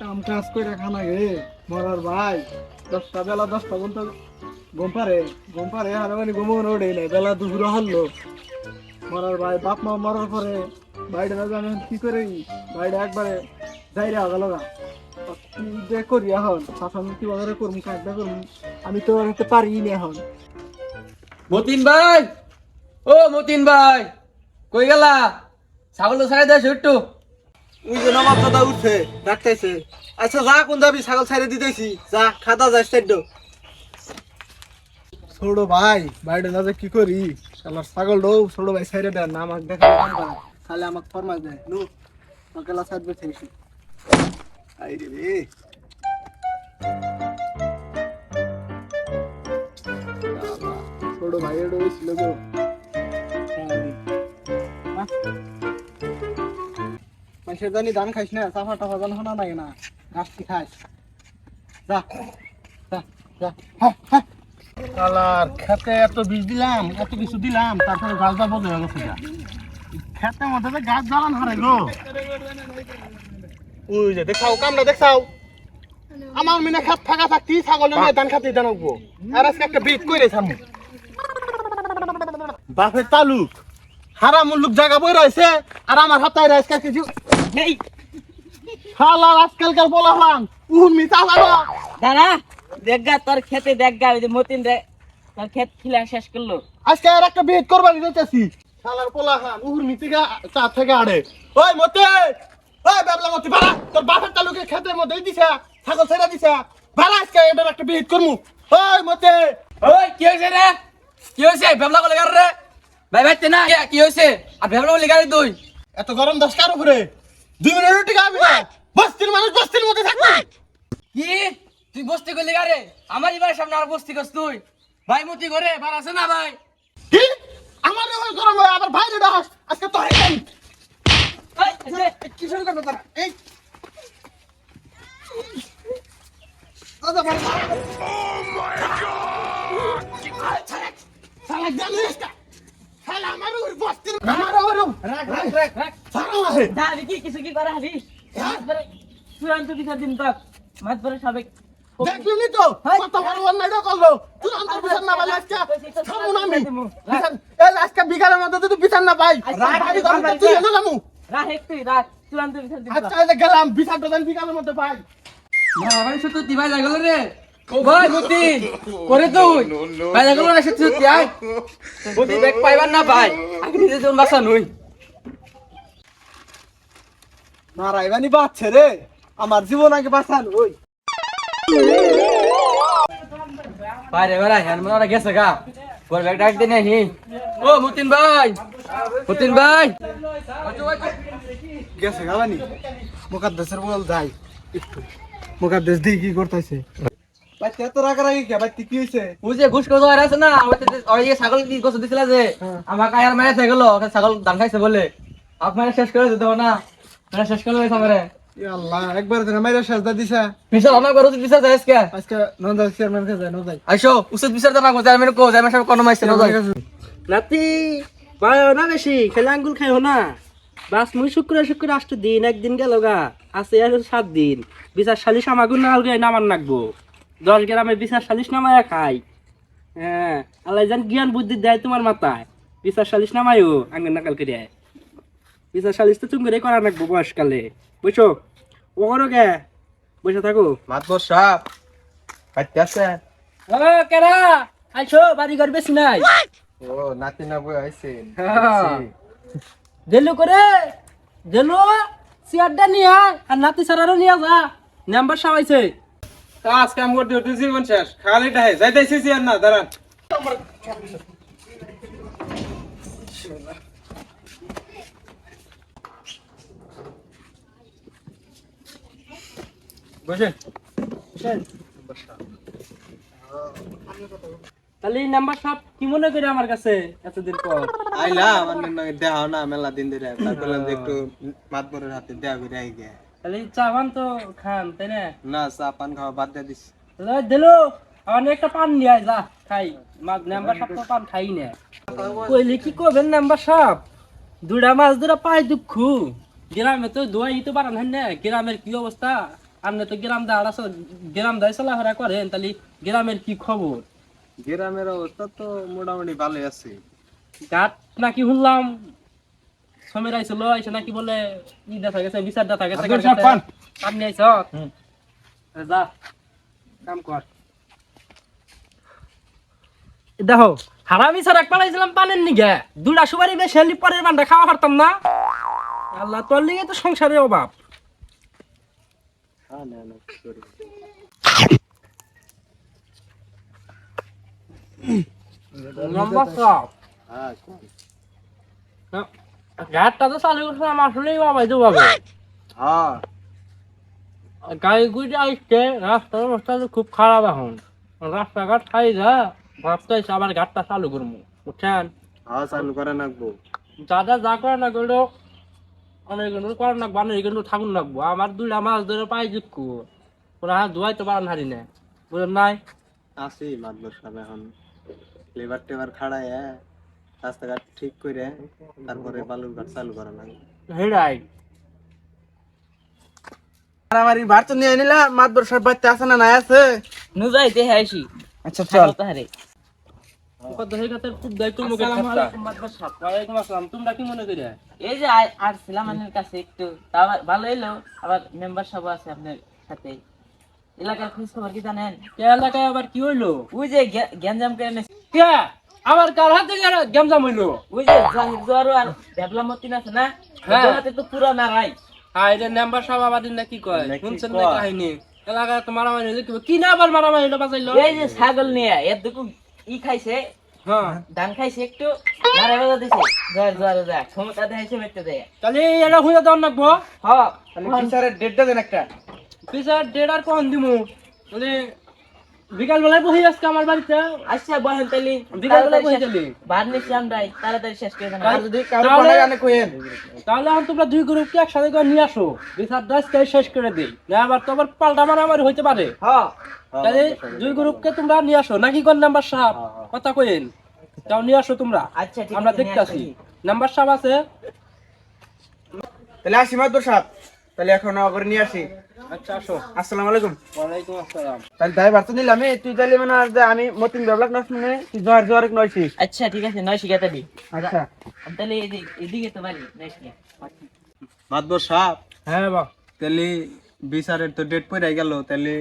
কাম কাজ করে খানা গে, মরার ভাই। দশটা বেলা দশটা পর্যন্ত ঘুম পারে ঘুম পারে আর মানে ঘুমো ওঠে নাই, বেলা দুপুরে হলো মরার ভাই বাপ মা মরার পরে না জানেন কি করে? ভাইটা একবারে যাইরে গেল গা। কি যে করি এখন? শাসন কি বাজারে করুম, কাজটা করুম? আমি তো হতে পারি না এখন। মতিন ভাই! ও মতিন ভাই! কই গেলা? ছাগল তো ছাড়ে দেয় একটু। ওই যে নবাব দাদা উঠছে, ডাকতেছে। আচ্ছা যা, কোন যাবি ছাগল ছাইরে দিতেছি। যা খাতা যা স্টেড ছোট ভাই, বাইরে না কি করি? আমার ছাগল ডো ছোট ভাই ছাইরে দেন না দেখা খালি আমাকে ফরমাস দেয় নু ওকেলা সাইড বে থেছি আই ভাই এডো ছিল গো। মানুষের জানি ধান খাইস না? চাফা টাফা জান শোনা নাই না। গাছটি খাইস যা যা যা। কালার খেতে এত বীজ দিলাম, এত কিছু দিলাম, তারপরে গাছটা বন্ধ হয়ে গেছে গা। খেতে মধ্যে গাছ জ্বালান হারে গো। ওই যে দেখাও, কামটা দেখাও। আমার মিনে খাত ফাঁকা থাকতি ছাগল ধান খাতে ধান উঠবো আর আজকে একটা বীজ কইরে সামু বাপের তালুক হারা লোক জায়গা বই রয়েছে আর আমার হাতায় রয়েছে কিছু নেই হালাল আজকালকার বলা হলাম। উর্মি চালানো দাঁড়া দেখগা তোর খেতে দেখগা ওই যে মতিন রে তোর ক্ষেত খিলা শেষ করল। আজকে আর একটা বিয়ে করবার দিতেছি। শালার পোলা খান উর্মি থেকে চা থেকে আড়ে। ওই মতে ওই বাবলা মতে বাড়া তোর বাপের তালুকে খেতের মধ্যে দিছা ছাগল ছেড়ে দিছা। বাড়া আজকে এটার একটা বিয়ে করমু। ওই মতে। ওই কি হয়েছে রে? কি হয়েছে গার রে? ভাই ভাই না কি হয়েছে আর তুই? এত গরম দশ কার উপরে? দুই মিনিট রুটি খাবি না বস্তির মানুষ বস্তির মধ্যে থাকবে কি তুই বস্তি করলি গারে আমার এবার সামনে আর বস্তি করছ তুই ভাই মতি করে বার আছে না ভাই কি আমার এবার গরম হয় আবার বাইরে ডাস আজকে তো হয়ে গেল এই, এই যে, কি শুরু তারা এই দাদা বাড়ি শালা জানিস না শালা আমার ওর বস্তির আমার ওর রাখ রাখ রাখ রাখ। সারা আছে যা দেখি কিছু কি করে হাবি মাছ চূড়ান্ত বিচার দিন তক মাছ ধরে সাবেক দেখলি তো? কত বড় অন্যায়টা করল? তুই বিচার না পাইলে আজকে থামু না আমি। বিচার এই আজকে বিকালের মধ্যে যদি বিচার না পাই রাখ আমি করব তুই এনে যামু রাখ একটু রাখ চূড়ান্ত বিচার দিন আচ্ছা গেলাম বিচারটা দেন বিকালের মধ্যে পাই। সত্যি তুই ভাই লাগল রে। ভাই মতি করে তুই ভাই লাগল না সত্যি সত্যি আয়। মতি ব্যাগ পাইবার না ভাই আগে নিজে জন বাসা নই। মারাইবানি বাচ্চা রে আমার জীবন আগে বাঁচান ওই ভাই রে ভাই হ্যান মনে গেছে গা। পরে ব্যাগ ডাক দিনে হি। ও মতিন ভাই মতিন ভাই। গেছে গাবানি মুকাদ্দেসের বল যাই একটু। মুকাদ্দেস দি কি করতেছে? এত রাগারাগি কে? বাচ্চা কি হয়েছে ওই যে ঘুষ করে আছে না ওই যে- ছাগল কি গোছ দিছিল যে আমাকে আর মারা গেল ছাগল ধান খাইছে বলে। আপনারা শেষ করে দিতে না। মানে শেষ করে দিতে হবে। আল্লাহ একবার দিন মাইরা সাজদা দিছা। বিশাল অনেক বড় বিচার যায় আজকে। আজকে নন্দা চেয়ারম্যান কে যায় নদাই আইসো উচিত বিচার দেনা কো চেয়ারম্যান কো চেয়ারম্যান সাহেব কোনো মাইছে না নাতি না বেশি খেলে আঙ্গুল খাইও না। বাস মুই শুক্র শুক্র আষ্ট দিন একদিন গেল গা। আছে আর সাত দিন। বিচার সালিশ আমাগুন না আলগে নামান নাকবো। দশ গ্রামে বিচার সালিশ নামায় খাই। হ্যাঁ আল্লাহ জান জ্ঞান বুদ্ধি দেয় তোমার মাথায়। বিচার সালিশ নামায়ও আঙ্গুন নাকাল করে বিচার সালিশ তো চুম করে করা নাকবো বয়সকালে। বুঝছ? ও করো গে বসে থাকো। মাতবর সাহেব কাটতে আছে? ও কেরা? আইছো বাড়ি ঘর বেশি নাই। ও নাতি না বই আইছে। জেলু করে জেলু চেয়ারটা নিয়ে আর নাতি সারারও নিয়ে যা। নাম্বার সামাইছে কাজ কাম করতে করতে জীবন শেষ। খালি যাইতেছি আর না, দাঁড়ান। বসেন। এই নাম্বার সব কি মনে করে আমার কাছে এতদিন পর? আইলাম অন্য দেখাও না, মেলা দিন ধরে। তারপর একটু মাতবরের হাতে দেওয়া করে আই গে তাহলে চা পান তো খান তাই না? না চা পান খাওয়া বাদ দিয়ে দিস। দিলো আমার একটা পান নিয়ে আয়, যা খাই। নাম্বার সব তো পান খাই না। কইলে কি করবেন নাম্বার সব দুটা মাছ দুটা পাই দুঃখ। গ্রামে তো দোয়াই তো বাড়ান হয় না? গ্রামের কি অবস্থা? আপনি তো গ্রাম দা দাঁড়া গ্রাম দায় চলাফেরা করেন তাহলে গ্রামের কি খবর? গ্রামের অবস্থা তো মোটামুটি ভালোই আছে। গাট নাকি শুনলাম সমীর আইছিল আইসে নাকি বলে ই দেখা গেছে বিচার দেখা গেছে। আপনি যা কাম কর দেখো হারামি স্যার এক পালাইছিলাম পানের নিগে। দুটা সুপারি বেশি হলি পরের বান্ডা খাওয়া পারতাম না? আল্লাহ তোর লিগে তো সংসারে অভাব নম্বর সব হ্যাঁ ঘাটটা তো চালু করছিলাম আসলেই তো পাবে হ্যাঁ। গাড়ি গুড়ি আসছে রাস্তার অবস্থা তো খুব খারাপ এখন। রাস্তাঘাট খাই যা ভাবতেছি আবার ঘাটটা চালু করব বুঝছেন? হ্যাঁ চালু করে রাখব যা যা যা করে না করলেও অনেক কিন্তু করে না বানের কিন্তু থাকুন রাখব আমার দুইটা মাছ ধরে পাই জিক্কু ওরা হাত ধোয়াই তো পারেন হারি না বুঝলেন নাই? আছি মাদবর সাহেব এখন। লেবার টেবার খাড়ায় রাস্তাঘাট ঠিক করে তারপরে বালুর ঘাট চালু করা লাগবে হেরাই মারামারি ভার তো নিয়ে নিলা মাতবর সাহেব বাড়িতে আছে না নাই আছে? নু যাইতে আসি। আচ্ছা চল। মনে করি এই যে আ- আসছিলাম আপনার কাছে একটু। তা ভালো এলো আবার মেম্বার সব আছে আপনার সাথে। এলাকার খোঁজ খবর কি জানেন? কে এলাকায় আবার কি হইল? ওই যে গ্যাঞ্জাম করে এনেছে, কে আবার কার হাতে গেমজাম হইল। ওই যে জাহির জোয়ারও আর ডেভলা মতিন আছে না? হ্যাঁ। হাতে তো পুরা নারাই হাই রে নাম্বার সব আবার দিন না কি কয়? শুনছেন? না কাহিনী? এলাকায় তো মারামারি হইল কি? কি না আবার মারামারি হইল বাজাইলো? এই যে ছাগল নিয়ে এর দুকু ই খাইছে হ্যাঁ। ধান খাইছে একটু বাজা দিছে। জোয়ার জোয়ার যা ক্ষমতা দেখাইছে মেটে দেয়। তাহলে এটা হইয়া দেওয়ার লাগবো হ বিচারের ডেটটা দেন একটা। পিসার ডেট আর কখন দিমু? মানে বিকাল বেলায় বহি আজকে আমার বাড়িতে। আচ্ছা বহেন বিকাল বেলায় বহি গেলি বার নিচ্ছি আমরাই তাড়াতাড়ি শেষ করে দেন। যদি কারও তাহলে- কোনো গানে কইেন। তাহলে এখন তোমরা দুই গ্রুপকে একসাথে করে নিয়ে আসো। বিচার শেষ করে দিই। না আবার তো আবার পাল্টা মারামারি হইতে পারে। হ্যাঁ তাহলে দুই। গ্রুপকে তোমরা নিয়ে আসো। নাকি কোন নাম্বার সাহেব কথা কইেন। তাও নিয়ে আসো তোমরা। আচ্ছা ঠিক আমরা আছে, দেখতে নিয়ে আসি আসি। নাম্বার সাহেব আছে? তাহলে আসি সাহেব তাহলে এখন করে নিয়ে আসি। আচ্ছা আসো। আসসালামু আলাইকুম। ওয়ালাইকুম আসসালাম। তাহলে তাই ভার নিলাম এই, তুই তাহলে মানে আর আমি মতিন ব্যবলাক নষ্ট মানে তুই জোয়ার জোয়ার নয়ছি আচ্ছা ঠিক আছে নয় শিখাতে দি। আচ্ছা। তাহলে এদিকে এদিকে তো বাড়ি নয়। শিখা সাহেব হ্যাঁ বা তাহলে বিচারের তো ডেট পড়ে গেল তাহলে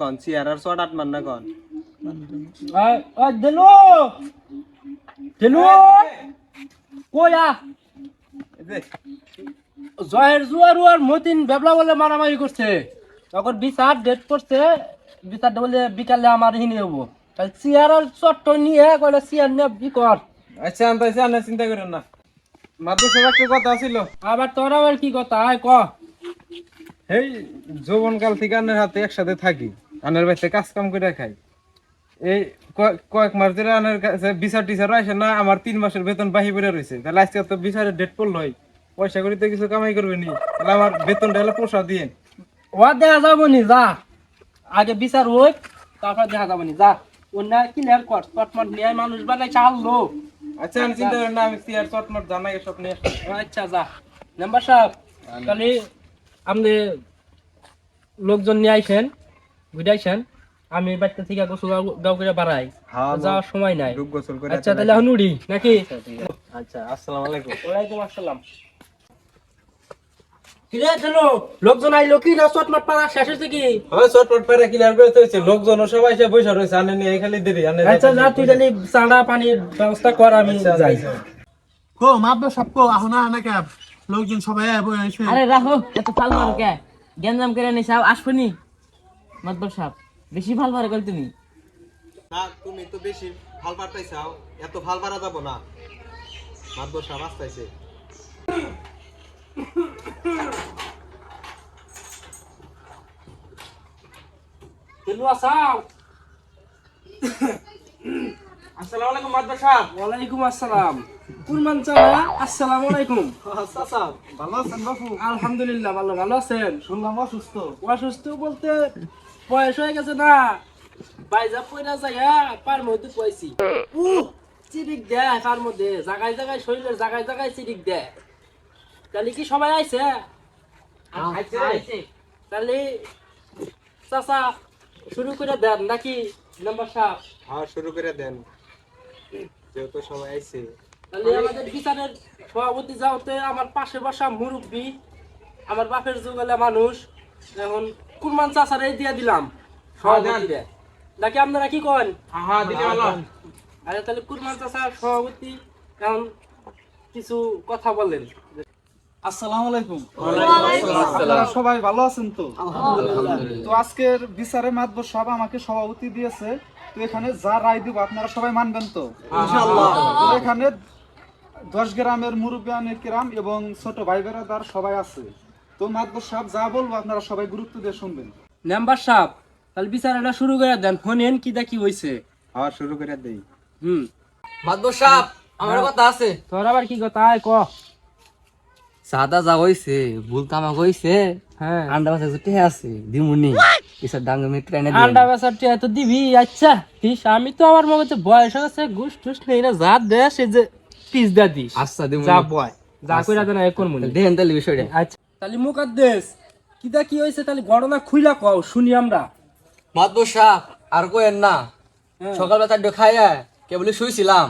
কন চেয়ার আর শর্ট আনবার না কন? দিলু! দিলু! কয়া জয়ের জুয়ারু আর মতিন বেবলা বলে মারামারি করছে। তখন বিচার ডেট করছে বিচারটা বলে বিকালে আমার হিনি হব। তাহলে চেয়ার আর চট্ট নিয়ে কইলে চেয়ার নিয়ে বি কর? আচ্ছা আনতাইছে আনে চিন্তা করেন না। মাদবর সাহেব একটা কথা ছিল? আবার তোর আবার কি কথা? আয় ক। এই যৌবনকাল থেকে আনের হাতে একসাথে থাকি। আনের বাড়িতে কাজ কাম করে খাই। এই কয়েক- কয়েক মাস ধরে আনের কাছে বিচার টিচার আসে না আমার তিন মাসের বেতন বাহি পড়ে রয়েছে। তাহলে আজকে তো বিচারের ডেট পড়লোই। পয়সা করি তো কিছু কামাই করবে নি। তাহলে আমার বেতনটা হলে পোষা দিয়ে। ও দেখা যাব নি যা। আগে বিচার হোক তারপর দেখা যাব নি যা। অন্য ক্লিয়ার কর চটমট নিয়ে মানুষ বানাই চাললো আচ্ছা আমি চিন্তা করেন না আমি চেয়ার চটমট জানাই সব নিয়ে আচ্ছা যা। মেম্বার সাহেব তাহলে আপনি লোকজন নিয়ে বুঝাইছেন আমি বাড়িতে থেকে গোসল গাও করে বাড়াই। হ্যাঁ, যাওয়ার সময় নাই। আচ্ছা তাহলে এখন উড়ি নাকি? আচ্ছা আসসালামু আলাইকুম। ওয়ালাইকুম আসসালাম। চলো লোকজন আইলো কি না? চটমট পাড়া শেষ হয়েছে কি? হয় হয়েছে লোকজন সবাই এসে বসে রয়েছে। আনে নিয়ে খালি দেরি আনে আচ্ছা তুই পানির ব্যবস্থা কর আমি যাই। কো মাতবর সাহেব কো আহ না না ক্যাব লোকজন সবাই বই আছে আরে রাখো এত ফাল মারো কে? গ্যাঞ্জাম করে নিছে আসবনি? মতবর সাহেব বেশি ফাল মারো কল তুমি? না তুমি তো বেশি ভালো এত ভালো যাব না। মাদবর সাহেব আসতাইছে। আসসালামু। আলাইকুম মাতবর ওয়ালাইকুম আসসালাম। কুরমান চালা আসসালামু আলাইকুম চাচা ভালো আছেন বাপু? আলহামদুলিল্লাহ ভালো। ভালো আছেন? শুনলাম অসুস্থ। অসুস্থ বলতে বয়স হয়ে গেছে না। বাইজা পয়রা জায়গা পার মধ্যে পয়সি উহ চিরিক দেয় পার মধ্যে। জায়গায় জায়গায় শরীরের জায়গায় জায়গায় চিরিক দেয়। তাহলে কি সবাই আইছে? আচ্ছা তাহলে চাচা শুরু করে দেন নাকি নাম্বার সাহেব? হ্যাঁ শুরু করে দেন। যেহেতু সবাই আইছে। তাহলে আমাদের বিচারের সভাপতি যাওতে আমার পাশে বসা মুরব্বী আমার বাপের যুগলে মানুষ এখন কুরমান চাচারে দিয়ে দিলাম সভাপতিরে। নাকি আপনারা কি করেন? হ্যাঁ আরে তাহলে কুরমান চাচা সভাপতি এখন কিছু কথা বলেন। আসসালামু আলাইকুম। আপনারা সবাই ভালো আছেন তো? তো আজকের বিচারে মাতবর সব আমাকে সভাপতি দিয়েছে। তো এখানে যা রায় দিব আপনারা সবাই মানবেন তো? তো এখানে দশ গ্রামের গ্রাম এবং ছোট ভাই বেড়াদার সবাই আছে। তো মাতবর সাহেব যা বলব আপনারা সবাই গুরুত্ব দিয়ে শুনবেন। নাম্বার সাহেব তাহলে বিচারটা শুরু করে দেন। ফোনেন কি দা কি হইছে। হ্যাঁ শুরু করে দেই। হুম। মাদবর সাহেব আমার কথা আছে। তোর আবার কি কথা? আয় ক। সাদা যা হইছে ভুল তামাক হইছে হ্যাঁ। আন্ডা বাসা জুটে আছে দিমুনি। কিসব ডাঙ্গ মিত্র এনে আন্ডা বেচারটি এত দিবি আচ্ছা আমি তো আমার হচ্ছে বয়স টুস নেই না যা দে সে যে পিস দা দিস। আচ্ছা দিমুনি। যা বয় যা কইরা দেন এখন মনে দেখেন তাহলে বিষয়টা। আচ্ছা তাহলে মুকাদ্দেস কি হইছে তাহলে ঘটনা খুইলা কও শুনি আমরা। সাহেব আর কোয়েন না। হ্যাঁ। সকালবেলা চারটে খাইয়া কেবলি শুইছিলাম।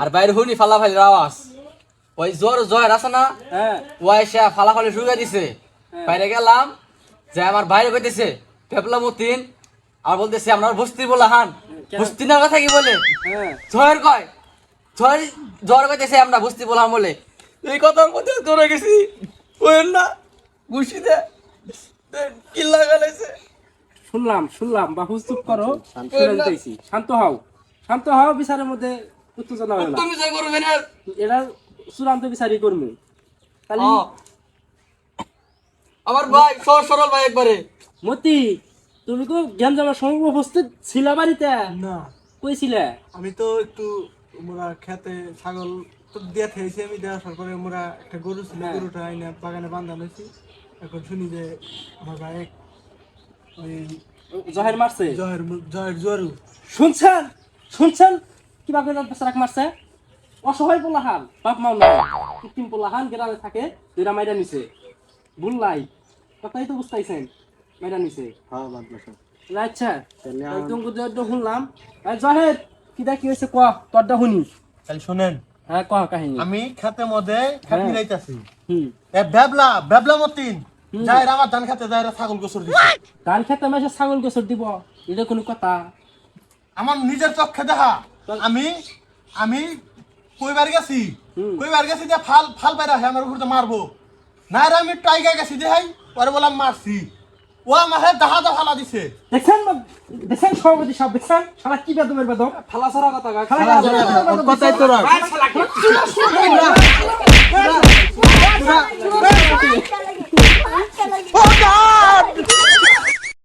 আর বাইরে হুনি ফালা ফালির আওয়াজ। ওই জোর জয়ের আছে না? হ্যাঁ। ও এসে ফালা শুয়ে দিছে। বাইরে গেলাম যে আমার বাইরে কইতেছে পেপলা মতিন? আর বলতেছে আপনার বস্তি বলা হান। বস্তি না কথা কি বলে? হ্যাঁ। জয়ের কয়? জয় জ্বর কইতেছে আমরা বস্তি বললাম বলে। এই কথার মধ্যে ধরে গেছি? ওই না? গুছিতে কিল্লা গেলেছে শুনলাম শুনলাম বাবু চুপ করো। শুনে দিতেছি শান্ত হও। শান্ত হও বিচারের মধ্যে উত্তেজনা হয় না। তুমি যাই করবে না এরা চূড়ান্ত বিচারই করব। আমার ভাই সর সরল ভাই একবারে। মতি তুমি তো জ্ঞান জামার সঙ্গে উপস্থিত ছিলা বাড়িতে? না। কইছিলে আমি তো একটু মোরা খেতে ছাগল তো দিয়ে থেয়েছি আমি দেওয়া আসার পরে মোরা একটা গরু ছিল গরুটা আইনে বাগানে হয়েছি এখন শুনি যে আমার ভাই এক ওই জহের মারছে? জয়ের মু- জয়ের। জরু শুনছেন? শুনছেন? কিবা করে বেচারাক মারছে? অসহায় পোলাহান বাপ মাও নাই। কৃত্রিম পোলাহান গ্রামে থাকে দুইটা মাইরা নিছে। বুল্লাই কথাই তো বুঝতেছেন মাইরা নিছে। হ্যাঁ আচ্ছা তুমি তো শুনলাম। জহের কিটা কি হয়েছে কহ তোরটা শুনি। তাহলে শুনেন। হ্যাঁ কহ কাহিনী। আমি খেতে মধ্যে খেত হ্যাঁ। মিলাইতেছি হুম। এ বেবলা বেবলা মতিন। যাই আমার ধান খেতে যাই ছাগল গোসর দিছে। ধান খেতে মাসে ছাগল গোসর দিব? এটা কোনো কথা। আমার নিজের চক্ষে দেখা। আমি আমি কইবার গেছি? কইবার গেছি যে ফাল ফাল পাইরা হ্যাঁ আমার ঘুরতে মারবো। না রে আমি টাইগার গেছি দেহাই পরে বললাম মারছি। ও আমারে দাহা দা ফালা দিছে। দেখছেন দেখছেন সভাপতি সব দেখছেন? শালা কি বেদমের বেদম? ফালা ছাড়া কথা ফালা ছাড়া কথাই তো রাখ। Oh god!